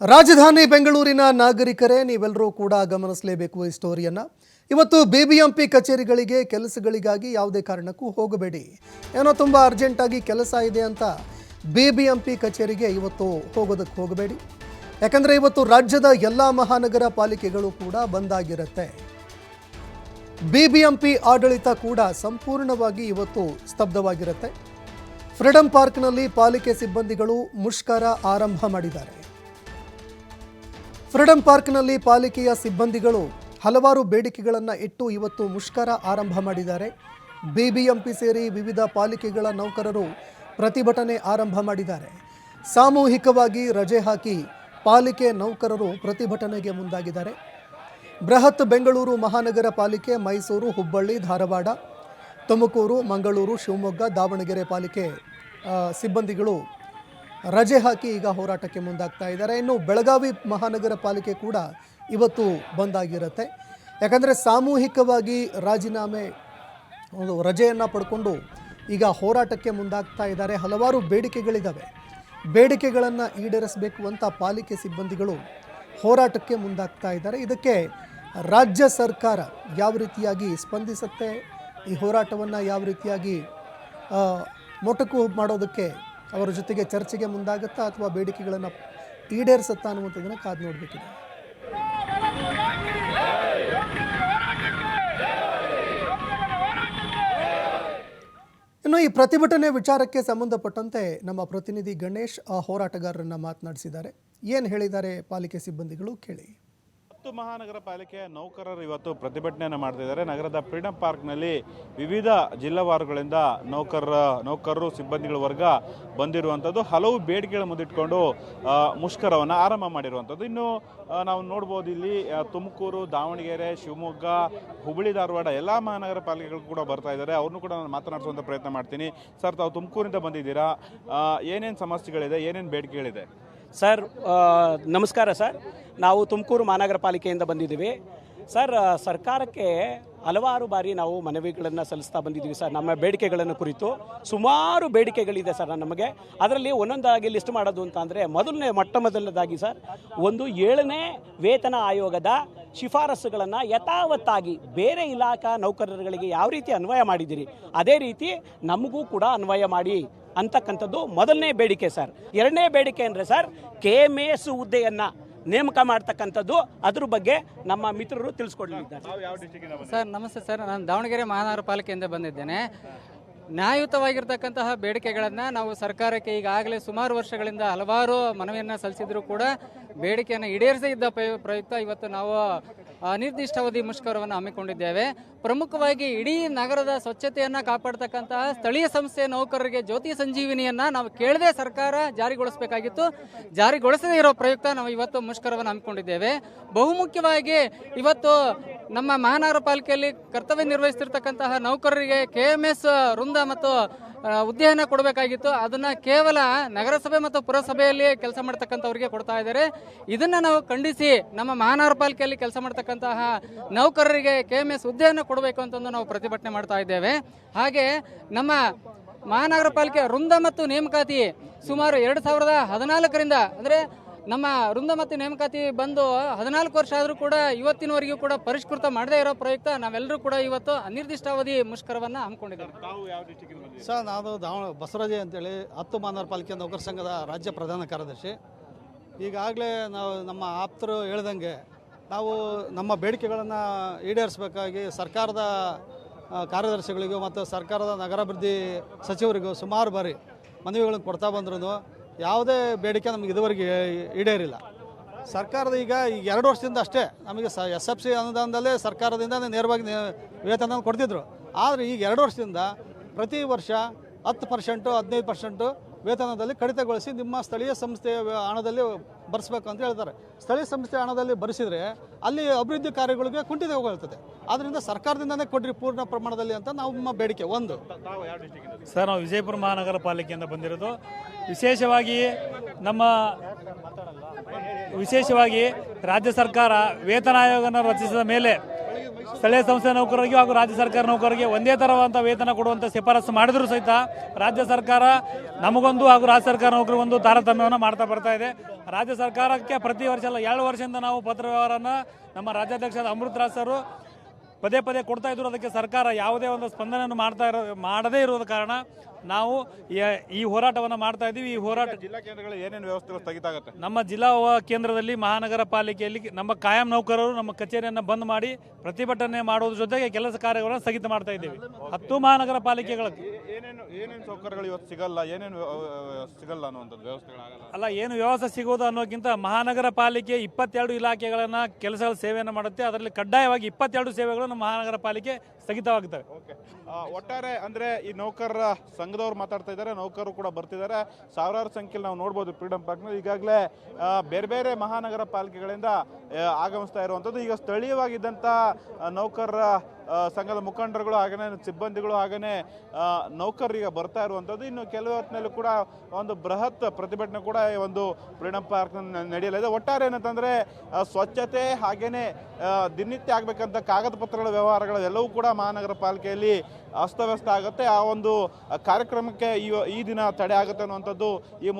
ರಾಜಧಾನಿ ಬೆಂಗಳೂರಿನ ನಾಗರಿಕರೇ, ನೀವೆಲ್ಲರೂ ಕೂಡ ಗಮನಿಸಲೇಬೇಕು ಈ ಸ್ಟೋರಿಯನ್ನ. ಇವತ್ತು ಬಿಬಿಎಂಪಿ ಕಚೇರಿಗಳಿಗೆ ಕೆಲಸಗಳಿಗಾಗಿ ಯಾವುದೇ ಕಾರಣಕ್ಕೂ ಹೋಗಬೇಡಿ. ಏನೋ ತುಂಬ ಅರ್ಜೆಂಟಾಗಿ ಕೆಲಸ ಇದೆ ಅಂತ ಬಿಬಿಎಂಪಿ ಕಚೇರಿಗೆ ಇವತ್ತು ಹೋಗೋದಕ್ಕೆ ಹೋಗಬೇಡಿ. ಯಾಕಂದರೆ ಇವತ್ತು ರಾಜ್ಯದ ಎಲ್ಲ ಮಹಾನಗರ ಪಾಲಿಕೆಗಳು ಕೂಡ ಬಂದಾಗಿರುತ್ತೆ ಬಿಬಿಎಂಪಿ ಆಡಳಿತ ಕೂಡ ಸಂಪೂರ್ಣವಾಗಿ ಇವತ್ತು ಸ್ತಬ್ಧವಾಗಿರುತ್ತೆ. ಫ್ರೀಡಂ ಪಾರ್ಕ್ನಲ್ಲಿ ಪಾಲಿಕೆ ಸಿಬ್ಬಂದಿಗಳು ಮುಷ್ಕರ ಆರಂಭ ಮಾಡಿದ್ದಾರೆ. ಫ್ರೀಡಂ ಪಾರ್ಕ್ನಲ್ಲಿ ಪಾಲಿಕೆಯ ಸಿಬ್ಬಂದಿಗಳು ಹಲವಾರು ಬೇಡಿಕೆಗಳನ್ನು ಇಟ್ಟು ಇವತ್ತು ಮುಷ್ಕರ ಆರಂಭ ಮಾಡಿದ್ದಾರೆ. ಬಿಬಿಎಂಪಿ ಸೇರಿ ವಿವಿಧ ಪಾಲಿಕೆಗಳ ನೌಕರರು ಪ್ರತಿಭಟನೆ ಆರಂಭ ಮಾಡಿದ್ದಾರೆ. ಸಾಮೂಹಿಕವಾಗಿ ರಜೆ ಹಾಕಿ ಪಾಲಿಕೆ ನೌಕರರು ಪ್ರತಿಭಟನೆಗೆ ಮುಂದಾಗಿದ್ದಾರೆ. ಬೃಹತ್ ಬೆಂಗಳೂರು ಮಹಾನಗರ ಪಾಲಿಕೆ ಮೈಸೂರು, ಹುಬ್ಬಳ್ಳಿ, ಧಾರವಾಡ, ತುಮಕೂರು, ಮಂಗಳೂರು, ಶಿವಮೊಗ್ಗ, ದಾವಣಗೆರೆ ಪಾಲಿಕೆ ಸಿಬ್ಬಂದಿಗಳು ರಜೆ ಹಾಕಿ ಈಗ ಹೋರಾಟಕ್ಕೆ ಮುಂದಾಗ್ತಾ ಇದ್ದಾರೆ. ಇನ್ನು ಬೆಳಗಾವಿ ಮಹಾನಗರ ಪಾಲಿಕೆ ಕೂಡ ಇವತ್ತು ಬಂದಾಗಿರುತ್ತೆ. ಯಾಕಂದರೆ ಸಾಮೂಹಿಕವಾಗಿ ರಾಜೀನಾಮೆ, ಒಂದು ರಜೆಯನ್ನು ಪಡ್ಕೊಂಡು ಈಗ ಹೋರಾಟಕ್ಕೆ ಮುಂದಾಗ್ತಾ ಇದ್ದಾರೆ. ಹಲವಾರು ಬೇಡಿಕೆಗಳಿದ್ದಾವೆ ಬೇಡಿಕೆಗಳನ್ನು ಈಡೇರಿಸಬೇಕು ಅಂತ ಪಾಲಿಕೆ ಸಿಬ್ಬಂದಿಗಳು ಹೋರಾಟಕ್ಕೆ ಮುಂದಾಗ್ತಾ ಇದ್ದಾರೆ. ಇದಕ್ಕೆ ರಾಜ್ಯ ಸರ್ಕಾರ ಯಾವ ರೀತಿಯಾಗಿ ಸ್ಪಂದಿಸುತ್ತೆ? ಈ ಹೋರಾಟವನ್ನು ಯಾವ ರೀತಿಯಾಗಿ ಮೊಟಕು ಮಾಡೋದಕ್ಕೆ ಅವರ ಜೊತೆಗೆ ಚರ್ಚೆಗೆ ಮುಂದಾಗುತ್ತಾ ಅಥವಾ ಬೇಡಿಕೆಗಳನ್ನು ಈಡೇರಿಸುತ್ತಾ ಅನ್ನುವಂಥದ್ದನ್ನು ಕಾದು ನೋಡಬೇಕಿದೆ. ಇನ್ನು ಈ ಪ್ರತಿಭಟನೆ ವಿಚಾರಕ್ಕೆ ಸಂಬಂಧಪಟ್ಟಂತೆ ನಮ್ಮ ಪ್ರತಿನಿಧಿ ಗಣೇಶ್ ಆ ಹೋರಾಟಗಾರರನ್ನು ಮಾತನಾಡಿಸಿದ್ದಾರೆ. ಏನು ಹೇಳಿದ್ದಾರೆ ಪಾಲಿಕೆ ಸಿಬ್ಬಂದಿಗಳು ಕೇಳಿ. ಹತ್ತು ಮಹಾನಗರ ಪಾಲಿಕೆಯ ನೌಕರರು ಇವತ್ತು ಪ್ರತಿಭಟನೆಯನ್ನು ಮಾಡ್ತಿದ್ದಾರೆ ನಗರದ ಫ್ರೀಡಂ ಪಾರ್ಕ್ನಲ್ಲಿ ವಿವಿಧ ಜಿಲ್ಲಾವಾರುಗಳಿಂದ ನೌಕರರ, ನೌಕರರು, ಸಿಬ್ಬಂದಿಗಳ ವರ್ಗ ಬಂದಿರುವಂಥದ್ದು. ಹಲವು ಬೇಡಿಕೆಗಳ ಮುಂದಿಟ್ಕೊಂಡು ಮುಷ್ಕರವನ್ನು ಆರಂಭ ಮಾಡಿರುವಂಥದ್ದು. ಇನ್ನು ನಾವು ನೋಡ್ಬೋದು ಇಲ್ಲಿ ತುಮಕೂರು, ದಾವಣಗೆರೆ, ಶಿವಮೊಗ್ಗ, ಹುಬ್ಬಳ್ಳಿ, ಧಾರವಾಡ ಎಲ್ಲ ಮಹಾನಗರ ಪಾಲಿಕೆಗಳು ಕೂಡ ಬರ್ತಾ ಇದ್ದಾರೆ. ಅವ್ರನ್ನೂ ಕೂಡ ನಾನು ಮಾತನಾಡಿಸುವಂಥ ಪ್ರಯತ್ನ ಮಾಡ್ತೀನಿ. ಸರ್, ತಾವು ತುಮಕೂರಿಂದ ಬಂದಿದ್ದೀರಾ? ಏನೇನು ಸಮಸ್ಯೆಗಳಿದೆ? ಏನೇನು ಬೇಡಿಕೆಗಳಿದೆ? ಸರ್ ನಮಸ್ಕಾರ ಸರ್. ನಾವು ತುಮಕೂರು ಮಹಾನಗರ ಪಾಲಿಕೆಯಿಂದ ಬಂದಿದ್ದೀವಿ. ಸರ್ ಸರ್ಕಾರಕ್ಕೆ ಹಲವಾರು ಬಾರಿ ನಾವು ಮನವಿಗಳನ್ನು ಸಲ್ಲಿಸ್ತಾ ಬಂದಿದ್ದೀವಿ ಸರ್, ನಮ್ಮ ಬೇಡಿಕೆಗಳನ್ನು ಕುರಿತು. ಸುಮಾರು ಬೇಡಿಕೆಗಳಿದೆ ಸರ್ ನಮಗೆ. ಅದರಲ್ಲಿ ಒಂದೊಂದಾಗಿ ಲಿಸ್ಟ್ ಮಾಡೋದು ಅಂತ ಅಂದರೆ ಮೊದಲನೇ ಮೊಟ್ಟ ಮೊದಲನೇದಾಗಿ ಸರ್, ಒಂದು ಏಳನೇ ವೇತನ ಆಯೋಗದ ಶಿಫಾರಸುಗಳನ್ನು ಯಥಾವತ್ತಾಗಿ ಬೇರೆ ಇಲಾಖಾ ನೌಕರರುಗಳಿಗೆ ಯಾವ ರೀತಿ ಅನ್ವಯ ಮಾಡಿದ್ದೀರಿ ಅದೇ ರೀತಿ ನಮಗೂ ಕೂಡ ಅನ್ವಯ ಮಾಡಿ. ಅಂತಕ್ಕಂಥದ್ದು ಮೊದಲನೇ ಬೇಡಿಕೆ ಸರ್. ಎರಡನೇ ಬೇಡಿಕೆ ಅಂದರೆ ಸರ್ ಕೆ ಎಂ ಎಸ್ ಹುದ್ದೆಯನ್ನು ನೇಮಕ ಮಾಡ್ತಕ್ಕಂಥದ್ದು ಅದ್ರ ಬಗ್ಗೆ ನಮ್ಮ ಮಿತ್ರರು ತಿಳಿಸ್ಕೊಡ್ಲಿದ್ದಾರೆ. ಸರ್ ನಮಸ್ತೆ ಸರ್. ನಾನು ದಾವಣಗೆರೆ ಮಹಾನಗರ ಪಾಲಿಕೆಯಿಂದ ಬಂದಿದ್ದೇನೆ. ನ್ಯಾಯಯುತವಾಗಿರ್ತಕ್ಕಂತಹ ಬೇಡಿಕೆಗಳನ್ನು ನಾವು ಸರ್ಕಾರಕ್ಕೆ ಈಗಾಗಲೇ ಸುಮಾರು ವರ್ಷಗಳಿಂದ ಹಲವಾರು ಮನವಿಯನ್ನು ಸಲ್ಲಿಸಿದರೂ ಕೂಡ ಬೇಡಿಕೆಯನ್ನು ಈಡೇರಿಸೇ ಇದ್ದ ಪ್ರಯು- ಪ್ರಯುಕ್ತ ಇವತ್ತು ನಾವು ಅನಿರ್ದಿಷ್ಟಾವಧಿ ಮುಷ್ಕರವನ್ನು ಹಮ್ಮಿಕೊಂಡಿದ್ದೇವೆ. ಪ್ರಮುಖವಾಗಿ ಇಡೀ ನಗರದ ಸ್ವಚ್ಛತೆಯನ್ನು ಕಾಪಾಡ್ತಕ್ಕಂತಹ ಸ್ಥಳೀಯ ಸಂಸ್ಥೆಯ ನೌಕರರಿಗೆ ಜ್ಯೋತಿ ಸಂಜೀವಿನಿಯನ್ನು ನಾವು ಕೇಳದೆ ಸರ್ಕಾರ ಜಾರಿಗೊಳಿಸಬೇಕಾಗಿತ್ತು. ಜಾರಿಗೊಳಿಸದೇ ಇರೋ ಪ್ರಯುಕ್ತ ನಾವು ಇವತ್ತು ಮುಷ್ಕರವನ್ನು ಹಮ್ಮಿಕೊಂಡಿದ್ದೇವೆ. ಬಹುಮುಖ್ಯವಾಗಿ ಇವತ್ತು ನಮ್ಮ ಮಹಾನಗರ ಪಾಲಿಕೆಯಲ್ಲಿ ಕರ್ತವ್ಯ ನಿರ್ವಹಿಸ್ತಿರ್ತಕ್ಕಂತಹ ನೌಕರರಿಗೆ ಕೆ ಎಂ ಎಸ್ ವೃಂದ ಮತ್ತು ಹುದ್ದೆಯನ್ನ ಕೊಡಬೇಕಾಗಿತ್ತು. ಅದನ್ನು ಕೇವಲ ನಗರಸಭೆ ಮತ್ತು ಪುರಸಭೆಯಲ್ಲಿ ಕೆಲಸ ಮಾಡ್ತಕ್ಕಂಥವ್ರಿಗೆ ಕೊಡ್ತಾ ಇದ್ದಾರೆ. ಇದನ್ನು ನಾವು ಖಂಡಿಸಿ ನಮ್ಮ ಮಹಾನಗರ ಪಾಲಿಕೆಯಲ್ಲಿ ಕೆಲಸ ಮಾಡ್ತಕ್ಕಂತಹ ನೌಕರರಿಗೆ ಕೆ ಎಂ ಎಸ್ ಹುದ್ದೆಯನ್ನು ಕೊಡಬೇಕು ಅಂತಂದು ನಾವು ಪ್ರತಿಭಟನೆ ಮಾಡ್ತಾ ಇದ್ದೇವೆ. ಹಾಗೆ ನಮ್ಮ ಮಹಾನಗರ ಪಾಲಿಕೆ ವೃಂದ ಮತ್ತು ನೇಮಕಾತಿ ಸುಮಾರು ಎರಡು ಸಾವಿರದ ಹದಿನಾಲ್ಕರಿಂದ, ಅಂದರೆ ನಮ್ಮ ವೃಂದ ಮತ್ತು ನೇಮಕಾತಿ ಬಂದು ಹದಿನಾಲ್ಕು ವರ್ಷ ಆದರೂ ಕೂಡ ಇವತ್ತಿನವರೆಗೂ ಕೂಡ ಪರಿಷ್ಕೃತ ಮಾಡದೇ ಇರೋ ಪ್ರಯುಕ್ತ ನಾವೆಲ್ಲರೂ ಕೂಡ ಇವತ್ತು ಅನಿರ್ದಿಷ್ಟಾವಧಿ ಮುಷ್ಕರವನ್ನು ಹಮ್ಮಿಕೊಂಡಿದ್ದೇವೆ. ತಾವು ಯಾವ ಡಿಸ್ಟಿಕ್ಕಿಂದ ಸರ್ ನಾನು ದಾವಣ ಬಸವರಾಜೆ ಅಂತೇಳಿ ಹತ್ತು ಮಾನವರ ಪಾಲಿಕೆ ನೌಕರ ಸಂಘದ ರಾಜ್ಯ ಪ್ರಧಾನ ಕಾರ್ಯದರ್ಶಿ. ಈಗಾಗಲೇ ನಾವು ನಮ್ಮ ಆಪ್ತರು ಹೇಳ್ದಂಗೆ ನಾವು ನಮ್ಮ ಬೇಡಿಕೆಗಳನ್ನು ಈಡೇರಿಸಬೇಕಾಗಿ ಸರ್ಕಾರದ ಕಾರ್ಯದರ್ಶಿಗಳಿಗೂ ಮತ್ತು ಸರ್ಕಾರದ ನಗರಾಭಿವೃದ್ಧಿ ಸಚಿವರಿಗೂ ಸುಮಾರು ಬಾರಿ ಮನವಿಗಳನ್ನು ಕೊಡ್ತಾ ಬಂದ್ರೂ ಯಾವುದೇ ಬೇಡಿಕೆ ನಮಗೆ ಇದುವರೆಗೆ ಈಡೇರಿಲ್ಲ. ಸರ್ಕಾರದ ಈಗ ಈಗ ಎರಡು ವರ್ಷದಿಂದ ಅಷ್ಟೇ ನಮಗೆ ಸ ಎಸ್ ಎಫ್ ಸಿ ಅನುದಾನದಲ್ಲೇ ಸರ್ಕಾರದಿಂದ ನೇರವಾಗಿ ವೇತನ ಕೊಡ್ತಿದ್ರು. ಆದರೆ ಈಗ ಎರಡು ವರ್ಷದಿಂದ ಪ್ರತಿ ವರ್ಷ ಹತ್ತು ಪರ್ಸೆಂಟು, ಹದಿನೈದು ಪರ್ಸೆಂಟು ವೇತನದಲ್ಲಿ ಕಡಿತಗೊಳಿಸಿ ನಿಮ್ಮ ಸ್ಥಳೀಯ ಸಂಸ್ಥೆಯ ಹಣದಲ್ಲಿ ಬರೆಸಬೇಕು ಅಂತ ಹೇಳ್ತಾರೆ. ಸ್ಥಳೀಯ ಸಂಸ್ಥೆ ಹಣದಲ್ಲಿ ಬರೆಸಿದರೆ ಅಲ್ಲಿ ಅಭಿವೃದ್ಧಿ ಕಾರ್ಯಗಳಿಗೆ ಕುಂಠಿತಗೊಳ್ತದೆ ಆದ್ದರಿಂದ ಸರ್ಕಾರದಿಂದನೇ ಕೊಡ್ರಿ ಪೂರ್ಣ ಪ್ರಮಾಣದಲ್ಲಿ ಅಂತ ನಮ್ಮ ಬೇಡಿಕೆ. ಒಂದು. ಸರ್, ನಾವು ವಿಜಯಪುರ ಮಹಾನಗರ ಪಾಲಿಕೆಯಿಂದ ಬಂದಿರೋದು. ವಿಶೇಷವಾಗಿ ನಮ್ಮ ವಿಶೇಷವಾಗಿ ರಾಜ್ಯ ಸರ್ಕಾರ ವೇತನ ಆಯೋಗನ ರಚಿಸಿದ ಮೇಲೆ ಸ್ಥಳೀಯ ಸಂಸ್ಥೆ ನೌಕರರಿಗೆ ಹಾಗೂ ರಾಜ್ಯ ಸರ್ಕಾರ ನೌಕರರಿಗೆ ಒಂದೇ ತರಹದ ವೇತನ ಕೊಡುವಂಥ ಶಿಫಾರಸು ಮಾಡಿದ್ರು ಸಹಿತ ರಾಜ್ಯ ಸರ್ಕಾರ ನಮಗೊಂದು ಹಾಗೂ ರಾಜ್ಯ ಸರ್ಕಾರ ನೌಕರಿಗೊಂದು ತಾರತಮ್ಯವನ್ನು ಮಾಡ್ತಾ ಬರ್ತಾ ಇದೆ. ರಾಜ್ಯ ಸರ್ಕಾರಕ್ಕೆ ಪ್ರತಿ ವರ್ಷ ಅಲ್ಲ ಎರಡು ವರ್ಷದಿಂದ ನಾವು ಪತ್ರ ವ್ಯವಹಾರನ ನಮ್ಮ ರಾಜ್ಯಾಧ್ಯಕ್ಷ ಅಮೃತ್ ರಾಜ್ ಸರು ಪದೇ ಪದೇ ಕೊಡ್ತಾ ಇದ್ರು. ಅದಕ್ಕೆ ಸರ್ಕಾರ ಯಾವುದೇ ಒಂದು ಸ್ಪಂದನೆಯನ್ನು ಮಾಡ್ತಾ ಇರೋ ಮಾಡದೇ ಇರೋದ ಕಾರಣ ನಾವು ಈ- ಹೋರಾಟವನ್ನು ಮಾಡ್ತಾ ಇದ್ದೀವಿ. ಈ ಹೋರಾಟ ಜಿಲ್ಲಾ ಕೇಂದ್ರಗಳು ಏನೇನು ವ್ಯವಸ್ಥೆಗಳು ಸ್ಥಗಿತ ಆಗುತ್ತೆ ನಮ್ಮ ಜಿಲ್ಲಾ ಕೇಂದ್ರದಲ್ಲಿ ಮಹಾನಗರ ಪಾಲಿಕೆಯಲ್ಲಿ ನಮ್ಮ ಕಾಯಂ ನೌಕರರು ನಮ್ಮ ಕಚೇರಿಯನ್ನು ಬಂದ್ ಮಾಡಿ ಪ್ರತಿಭಟನೆ ಮಾಡೋದ್ರ ಜೊತೆಗೆ ಕೆಲಸ ಕಾರ್ಯಗಳನ್ನು ಸ್ಥಗಿತ ಮಾಡ್ತಾ ಇದ್ದೀವಿ. ಹತ್ತು ಮಹಾನಗರ ಪಾಲಿಕೆಗಳ ಏನೇನು ಏನೇನು ಸೌಕರ್ಯಗಳು ಇವತ್ತು ಸಿಗಲ್ಲ ಏನೇನು ಸಿಗಲ್ಲ ಅನ್ನುವಂಥದ್ದು ವ್ಯವಸ್ಥೆಗಳಾಗಲ್ಲ? ಅಲ್ಲ ಏನು ವ್ಯವಸ್ಥೆ ಸಿಗೋದು ಅನ್ನೋಕ್ಕಿಂತ ಮಹಾನಗರ ಪಾಲಿಕೆ ಇಪ್ಪತ್ತೆರಡು ಇಲಾಖೆಗಳನ್ನ ಕೆಲಸಗಳ ಸೇವೆಯನ್ನು ಮಾಡುತ್ತೆ. ಅದರಲ್ಲಿ ಕಡ್ಡಾಯವಾಗಿ ಇಪ್ಪತ್ತೆರಡು ಸೇವೆಗಳು ನಮ್ಮ ಮಹಾನಗರ ಪಾಲಿಕೆ ಸ್ಥಗಿತವಾಗುತ್ತವೆ ಒಟ್ಟಾರೆ ಅಂದ್ರೆ ಈ ನೌಕರರ ಸಂಘದವ್ರು ಮಾತಾಡ್ತಾ ಇದ್ದಾರೆ, ನೌಕರರು ಕೂಡ ಬರ್ತಿದ್ದಾರೆ. ಸಾವಿರಾರು ಸಂಖ್ಯೆಯಲ್ಲಿ ನಾವು ನೋಡ್ಬೋದು ಫ್ರೀಡಮ್ ಪಾರ್ಕ್ನಲ್ಲಿ ಈಗಾಗಲೇ ಬೇರೆ ಬೇರೆ ಮಹಾನಗರ ಪಾಲಿಕೆಗಳಿಂದ ಆಗಮಿಸ್ತಾ ಇರುವಂಥದ್ದು. ಈಗ ಸ್ಥಳೀಯವಾಗಿದ್ದಂಥ ನೌಕರರ ಸಂಘದ ಮುಖಂಡರುಗಳು ಹಾಗೆಯೇ ಸಿಬ್ಬಂದಿಗಳು ಹಾಗೆಯೇ ನೌಕರರಿಗೆ ಬರ್ತಾ ಇರುವಂಥದ್ದು. ಇನ್ನು ಕೆಲವು ಹೊತ್ತಿನಲ್ಲೂ ಕೂಡ ಒಂದು ಬೃಹತ್ ಪ್ರತಿಭಟನೆ ಕೂಡ ಈ ಒಂದು ಫ್ರೀಡಮ್ ಪಾರ್ಕ್ ನಡೆಯಲಿದೆ. ಒಟ್ಟಾರೆ ಏನಂತಂದ್ರೆ ಸ್ವಚ್ಛತೆ ಹಾಗೆಯೇ ದಿನನಿತ್ಯ ಆಗಬೇಕಂತ ಕಾಗದ ಪತ್ರಗಳ ವ್ಯವಹಾರಗಳು ಎಲ್ಲವೂ ಕೂಡ ಮಹಾನಗರ ಪಾಲಿಕೆಯಲ್ಲಿ ಅಸ್ತವ್ಯಸ್ತ ಆಗುತ್ತೆ. ಆ ಒಂದು ಕಾರ್ಯಕ್ರಮಕ್ಕೆ ಈ ಈ ದಿನ ತಡೆ ಆಗುತ್ತೆ ಅನ್ನುವಂಥದ್ದು ಈ